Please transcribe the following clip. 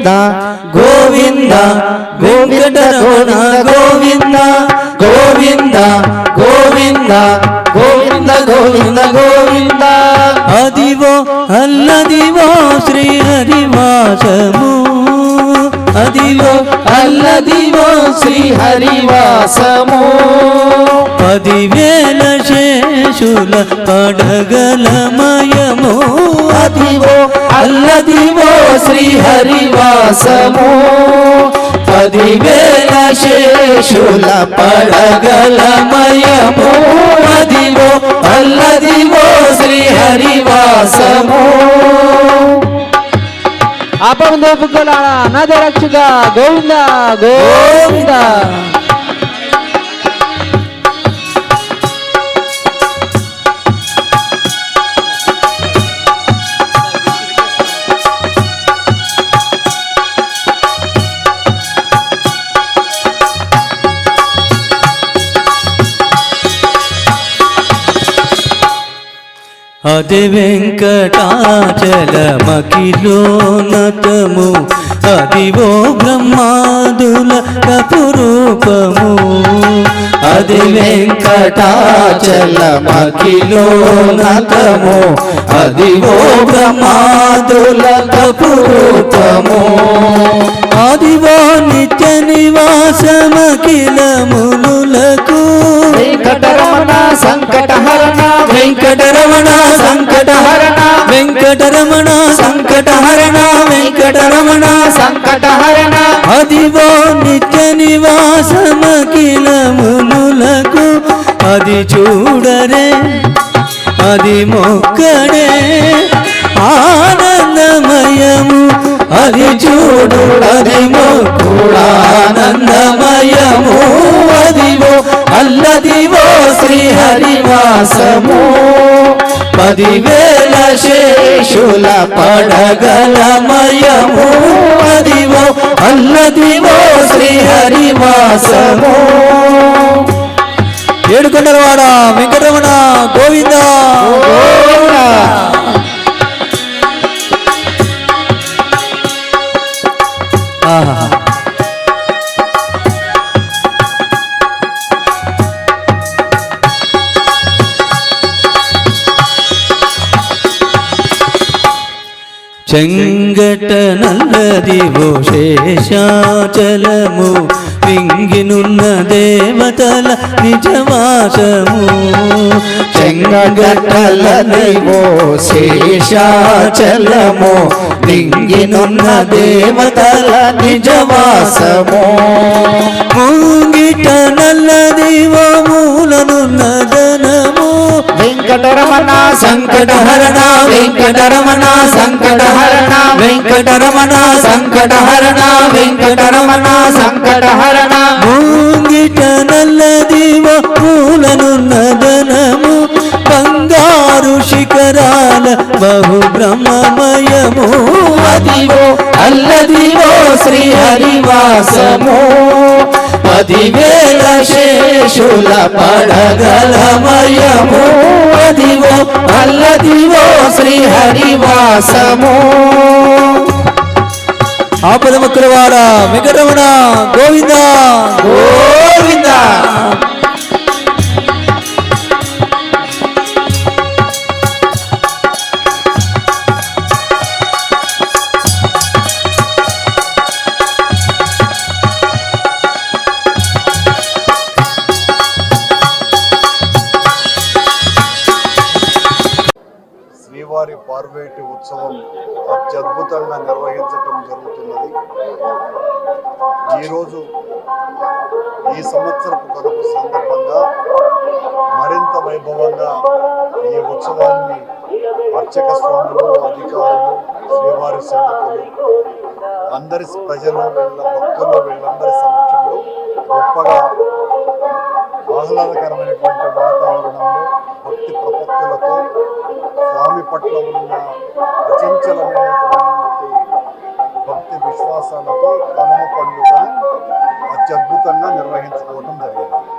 గోవింద గోవింద వెంకటరమణ గోవింద గోవింద గోవింద గోవింద గోవింద గోవింద. అదివో అల్లదివో శ్రీ హరివాసము అదివో అల్లదివో శ్రీ హరివాసము పదివేల శేషుల పడగలమయము అదివో అల్లదివో శ్రీ హరివాసము పదివేల శేషుల పడగలమయము అదివో అల్లదివో శ్రీ హరివాసము ఆపందో బుగ్గలాడ అనాథ రక్షక గోవింద గోవింద. అది వెంకటాచలమకిలోనతము ఓ బ్రహ్మాదుల కపురూపము అది వెంకటాచలమకిలో అది ఓ బ్రహ్మాదుల కపురూపము అది ఓ నిత్య నివాసమకిలములకు వెంకటరమణ సంకటహరణ వెంకటరమణ సంకటహరణ వెంకటరమణ సంకటహరణ వెంకటరమణ సంకటహరణ అదివో నిత్య నివాసమకిలములకు అది చూడరే అది మొక్కడే ఆనందమయము అది చూడు. అది మొక్కుడు ఆనందమయము అదివో అల్లదివో శ్రీ హరివాసము పదివేల శేషుల పడగలమయము పదివో అల్లదివో శ్రీ హరివాసము ఏడుకొండలవాడ వెంకటరమణ గోవింద. గోవిందా. చెంగట నల్లది ఓ శేషాచలము వింగినున్న దేవతల నిజవాసము చెంగటలనివో శేషాచలము లింగినున్న దేవతల నిజవాసము ముంగిట నల్లదివో వెంకటరమణ సంకటహరణ వెంకటరమణ సంకటహరణ వెంకటరమణ సంకటహరణ వెంకటరమణ సంకటహరణ. ముంగిట నల్లదివో మూలనున్న ధనము బంగారు శిఖరాల బహు బ్రహ్మమయము అదివో అల్లదివో శ్రీ హరివాసము. పదివేల శేషుల పడగలమయము అదివో అల్లదివో శ్రీహరివాసము. ఆపద ముక్కులవాడ వెంకటరమణ గోవింద. గోవింద. శ్రీవారి పార్వేటి ఉత్సవం అత్యద్భుతంగా నిర్వహించటం జరుగుతున్నది. ఈరోజు ఈ సంవత్సరపు కనుక సందర్భంగా మరింత వైభవంగా ఈ ఉత్సవాన్ని అర్చక స్వాములు అధికారులు శ్రీవారి సేవకులు అందరి ప్రజలు వీళ్ళ భక్తులు వీళ్ళందరి సమక్షంలో గొప్పగా ఆహ్లాదకరమైనటువంటి వాతావరణంలో పట్ల ఉన్న అచంచలమైనటువంటి భక్తి విశ్వాసాలతో కనుమ పండుగ అత్యద్భుతంగా నిర్వహించుకోవటం జరిగింది.